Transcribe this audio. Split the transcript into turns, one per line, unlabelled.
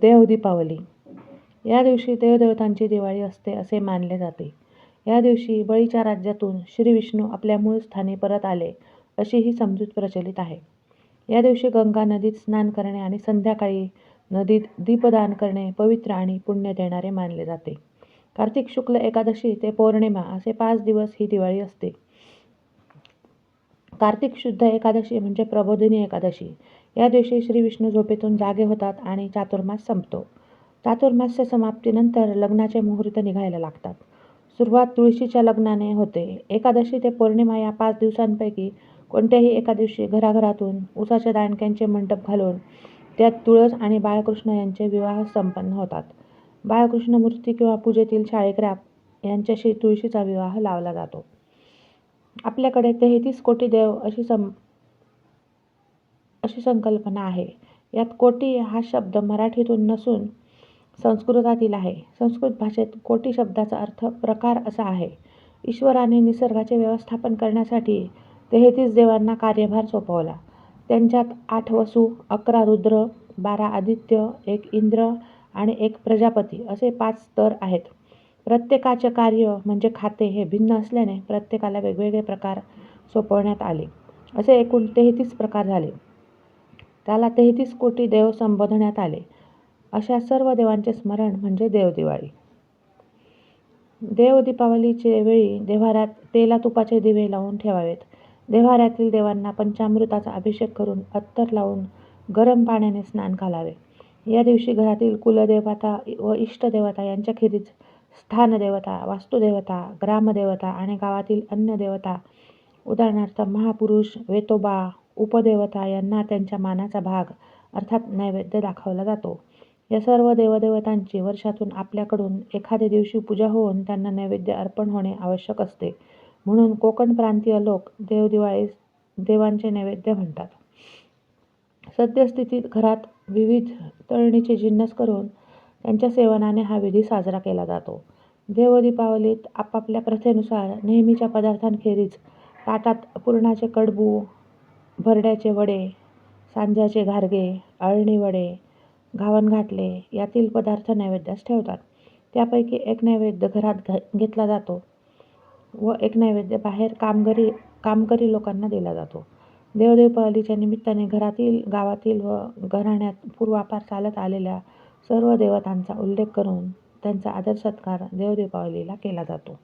देव दीपावली या दिवशी देवदेवतांची दिवाळी असते असे मानले जाते. या दिवशी बळीच्या राज्यातून श्रीविष्णू आपल्या मूळ स्थानी परत आले अशी ही समजूत प्रचलित आहे. या दिवशी गंगा नदीत स्नान करणे आणि संध्याकाळी नदीत दीपदान करणे पवित्र आणि पुण्य देणारे मानले जाते. कार्तिक शुक्ल एकादशी ते पौर्णिमा असे पाच दिवस ही दिवाळी असते. कार्तिक शुद्ध एकादशी म्हणजे प्रबोधिनी एकादशी. या दिवशी श्रीविष्णू झोपेतून जागे होतात आणि चातुर्मास संपतो. चातुर्मासच्या समाप्तीनंतर लग्नाचे मुहूर्त निघायला लागतात. सुरुवात तुळशीच्या लग्नाने होते. एकादशी ते पौर्णिमा या पाच दिवसांपैकी कोणत्याही एका दिवशी घराघरातून उसाच्या दांडक्याचे मंडप घालून त्यात तुळस आणि बाळकृष्ण यांचे विवाह संपन्न होतात. बाळकृष्ण मूर्ती किंवा पूजेतील शाळिग्राम यांच्याशी तुळशीचा विवाह लावला जातो. आपल्याकडे तेहतीस कोटी देव अशी संकल्पना आहे. यात कोटी हा शब्द मराठीतून नसून संस्कृतातील आहे. संस्कृत भाषेत कोटी शब्दाचा अर्थ प्रकार असा आहे. ईश्वराने निसर्गाचे व्यवस्थापन करण्यासाठी तेहतीस देवांना कार्यभार सोपवला. त्यांच्यात आठ वसू अकरा रुद्र, बारा आदित्य, एक इंद्र आणि एक प्रजापती असे पाच स्तर आहेत. प्रत्येकाचे कार्य म्हणजे खाते हे भिन्न असल्याने प्रत्येकाला वेगवेगळे प्रकार सोपवण्यात आले. असे एकूण तेहतीस प्रकार झाले. त्याला तेहतीस कोटी देव संबोधण्यात आले. अशा सर्व देवांचे स्मरण म्हणजे देवदिवाळी. देवदीपावलीचे वेळी देव्हाऱ्यात तेला-तुपाचे दिवे लावून ठेवावेत. देव्हाऱ्यातील देवांना पंचामृताचा अभिषेक करून अत्तर लावून गरम पाण्याने स्नान घालावे. या दिवशी घरातील कुलदेवता व इष्टदेवता यांच्याखेरीज स्थानदेवता, वास्तुदेवता, ग्रामदेवता आणि गावातील अन्य देवता उदाहरणार्थ महापुरुष, वेतोबा, उपदेवता यांना त्यांच्या मानाचा भाग अर्थात नैवेद्य दाखवला जातो. या सर्व देवदेवतांची वर्षातून आपल्याकडून एखाद्या दिवशी पूजा होऊन त्यांना नैवेद्य अर्पण होणे आवश्यक असते म्हणून कोकण प्रांतीय लोक देवदिवाळीस देवांचे नैवेद्य म्हणतात. सद्यस्थितीत घरात विविध तळणीचे जिन्नस करून त्यांच्या सेवनाने हा विधी साजरा केला जातो. देवदीपावलीत आपापल्या प्रथेनुसार नेहमीच्या पदार्थांखेरीज ताटात पुरणाचे कडबू, भरड्याचे वडे, सांज्याचे घारगे, अळणी वडे, घावणघाटले यातील पदार्थ नैवेद्यास ठेवतात. त्यापैकी एक नैवेद्य घरात घेतला जातो व एक नैवेद्य बाहेर कामकरी लोकांना दिला जातो. देवदीपावलीच्या निमित्ताने घरातील, गावातील व घराण्यात पूर्वापार चालत आलेल्या सर्व देवतांचा उल्लेख करून त्यांचा आदर सत्कार देवदीपावलीला केला जातो.